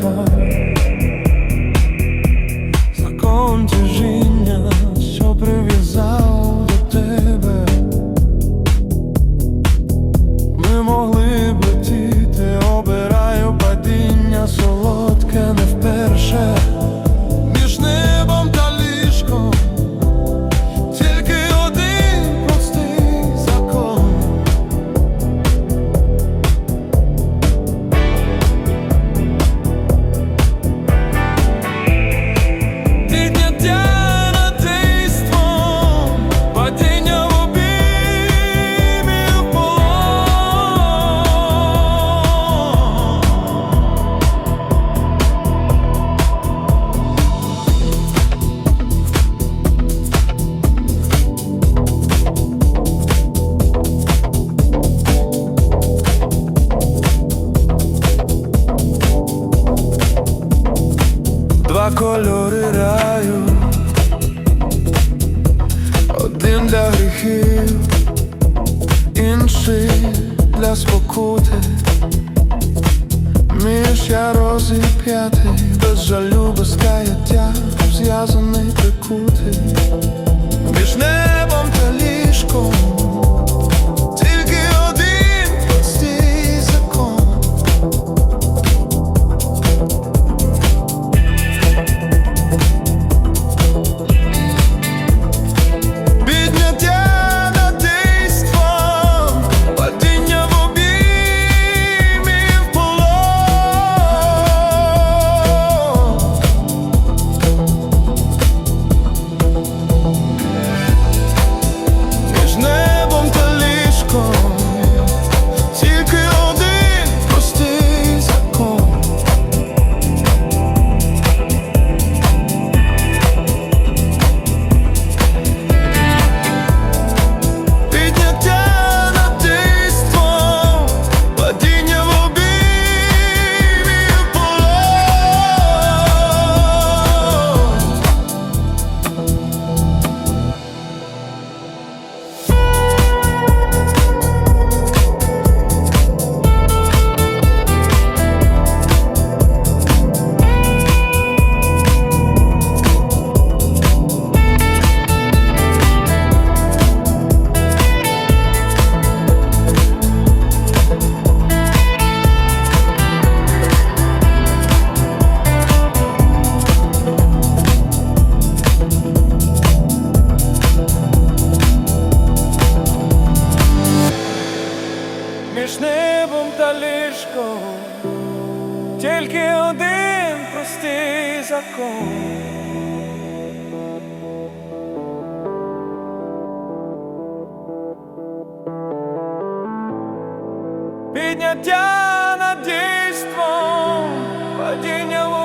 come. гріхів, інший для спокути, між я розіп'ятий без жалю. тільки один простий закон. Підняття над дійством падіння.